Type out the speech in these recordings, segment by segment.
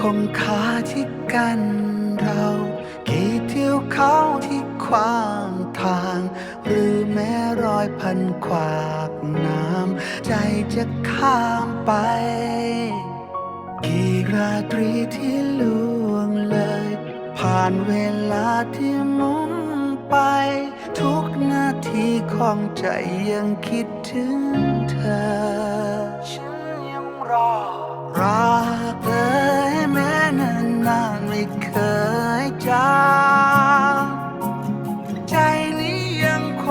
คงคาที่กันเรากี่เที่ยวเขาที่ขวางทาง หรือแม้รอยพันขวากน้ำใจจะข้ามไป กี่ราตรีที่ล่วงเลย ผ่านเวลาที่มุนไป ทุกนาทีของใจยังคิดถึงเธอ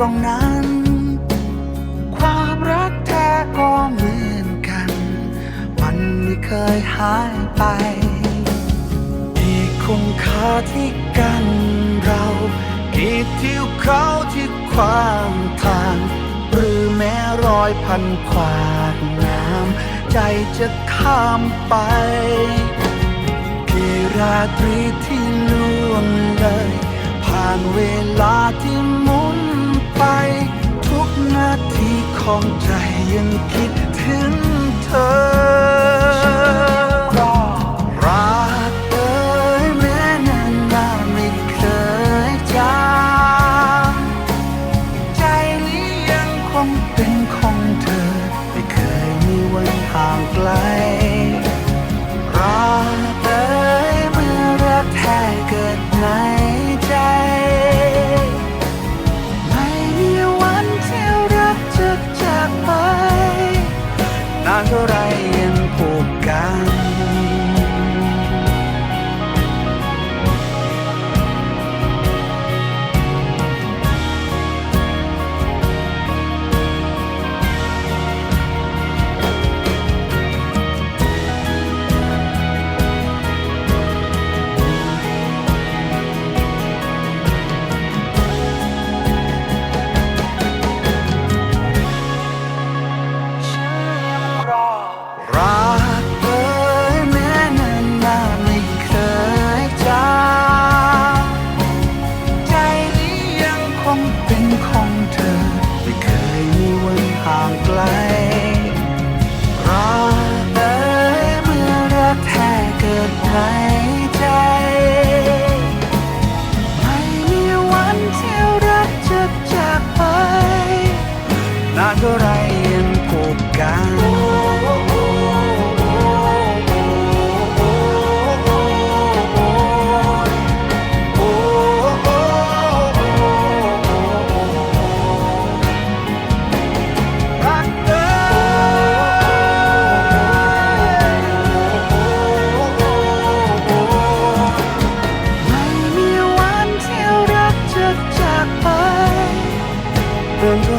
ตรงนั้น ความรักแท้ก็เหมือนกัน มันไม่เคยหายไปกี่คงคาที่กันเรากี่ทิวเขาที่ความทาง หรือแม้รอยพันขวากน้ำใจจะข้ามไปกี่ราตรีที่ล่วงเลย ผ่านเวลาที่มุ ไป ทุกนาทีของใจยังคิดถึงเธอรักเอ่ยแม้นานนาไม่เคยจางใจนี้ยังคงเป็นของเธอ ไม่เคยมีวันห่างไกล ย Remember